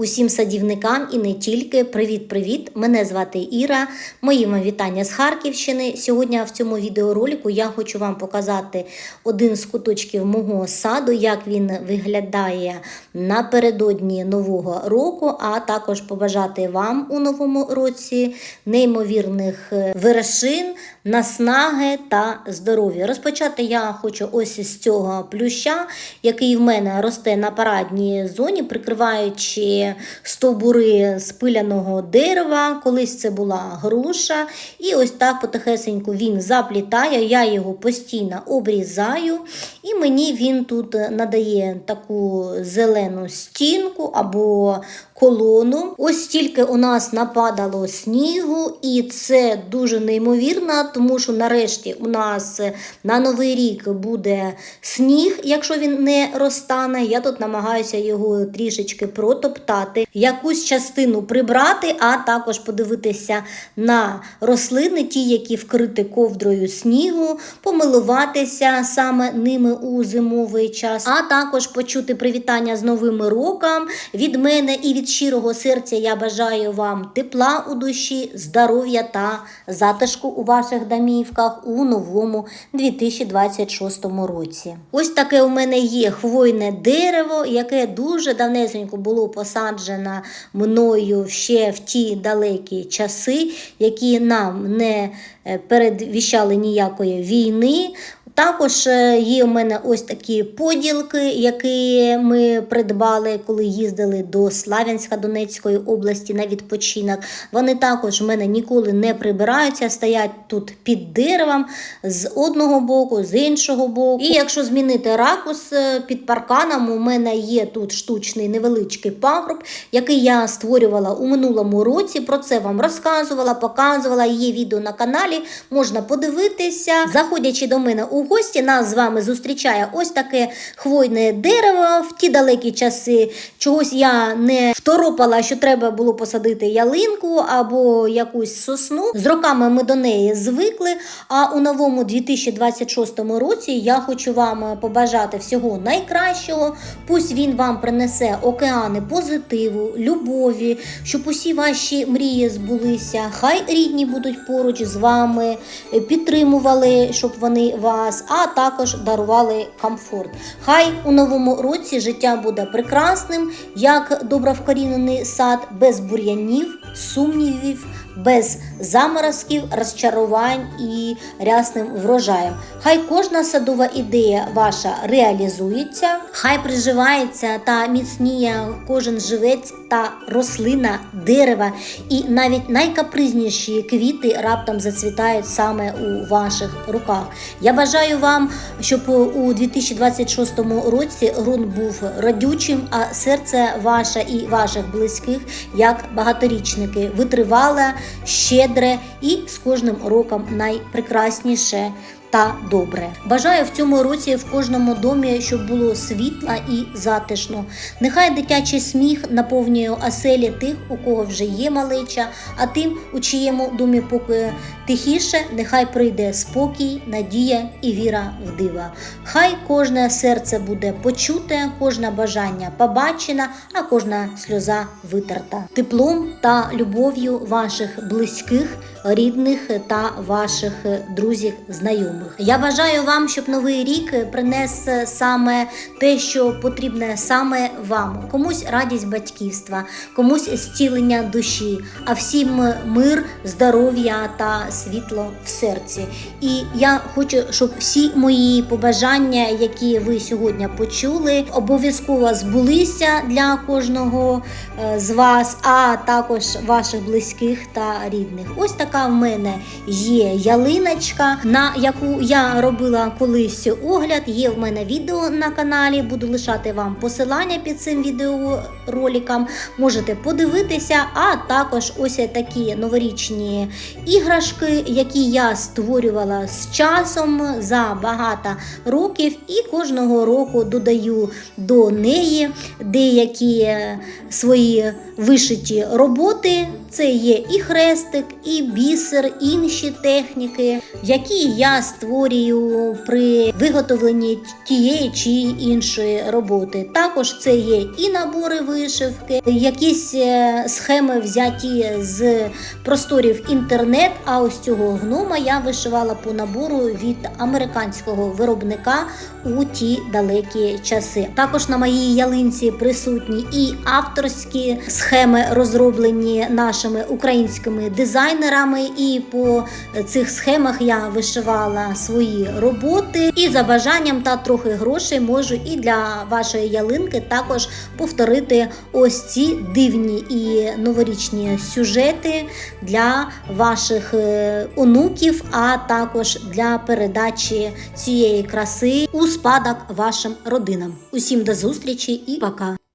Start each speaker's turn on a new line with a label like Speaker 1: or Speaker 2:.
Speaker 1: Усім садівникам і не тільки привіт-привіт! Мене звати Іра. Мої вам вітання з Харківщини. Сьогодні в цьому відеоролику я хочу вам показати один з куточків мого саду, як він виглядає напередодні нового року, а також побажати вам у новому році неймовірних е, вершин, наснаги та здоров'я. Розпочати я хочу ось з цього плюща, який в мене росте на парадній зоні, прикриваючи стовбури з пиляного дерева. Колись це була груша. І ось так потихесеньку він заплітає. Я його постійно обрізаю, і мені він тут надає таку зелену стінку або колону. Ось стільки у нас нападало снігу, і це дуже неймовірно, тому що нарешті у нас на новий рік буде сніг, якщо він не розтане. Я тут намагаюся його трішечки протоптати, якусь частину прибрати, а також подивитися на рослини, ті, які вкриті ковдрою снігу, помилуватися саме ними у зимовий час, а також почути привітання з новим роком від мене і від щирого серця я бажаю вам тепла у душі, здоров'я та затишку у ваших домівках у новому 2026 році. Ось таке у мене є хвойне дерево, яке дуже давнесенько було посаджено мною ще в ті далекі часи, які нам не е, передвіщали ніякої війни. Також е, є у мене ось такі поділки, які ми придбали, коли їздили до Славянська Донецької області на відпочинок. Вони також в мене ніколи не прибираються, стоять тут під деревом з одного боку, з іншого боку. І якщо змінити ракус е, під парканом, у мене є тут штучний невеличкий пагруб, який я створювала у минулому році. Про це вам розказувала, показувала. Є відео на каналі, можна подивитися, заходячи до мене у гості нас з вами зустрічає ось таке хвойне дерево. В ті далекі часи чогось я не второпала, що треба було посадити ялинку або якусь сосну. З роками ми до неї звикли. А у новому 2026 році я хочу вам побажати всього найкращого. Пусть він вам принесе океани позитиву, любові, щоб усі ваші мрії збулися. Хай рідні будуть поруч з вами, підтримували, щоб вони вас а також дарували комфорт. Хай у новому році життя буде прекрасним, як добровкорінений сад, без бур'янів, сумнівів, без заморозків, розчарувань і рясним врожаєм. Хай кожна садова ідея ваша реалізується, хай приживається та міцніє кожен живець та рослина, дерева, і навіть найкапризніші квіти раптом зацвітають саме у ваших руках. Я бажаю вам, щоб у 2026 році ґрунт був родючим, а серце ваше і ваших близьких, як багаторічники, витривале, щедре і з кожним роком найпрекрасніше. Та добре. Бажаю в цьому році в кожному домі, щоб було світло і затишно. Нехай дитячий сміх наповнює оселі тих, у кого вже є малеча, а тим, у чиєму домі поки тихіше, нехай прийде спокій, надія і віра в дива. Хай кожне серце буде почуте, кожне бажання побачено, а кожна сльоза витерта. Теплом та любов'ю ваших близьких, рідних та ваших друзів, знайомих. Я бажаю вам, щоб новий рік принес саме те, що потрібне саме вам. Комусь радість батьківства, комусь зцілення душі, а всім мир, здоров'я та світло в серці. І я хочу, щоб всі мої побажання, які ви сьогодні почули, обов'язково збулися для кожного е, з вас, а також ваших близьких та рідних. Ось така в мене є ялиночка, на яку я робила колись огляд. Є в мене відео на каналі. Буду лишати вам посилання під цим відеороликом. Можете подивитися, а також ось такі новорічні іграшки, які я створювала з часом за багато років, і кожного року додаю до неї деякі свої вишиті роботи Це є і хрестик, і бісер, інші техніки, які я створюю при виготовленні тієї чи іншої роботи. Також це є і набори вишивки, якісь е, схеми взяті з просторів інтернет. А ось цього гнома я вишивала по набору від американського виробника у ті далекі часи. Також на моїй ялинці присутні і авторські схеми, розроблені нашими українськими дизайнерами. І по цих схемах я вишивала свої роботи. І за бажанням та трохи грошей можу і для вашої ялинки також повторити ось ці дивні і новорічні сюжети для ваших е, онуків, а також для передачі цієї краси у спадок вашим родинам. Усім до зустрічі і пока!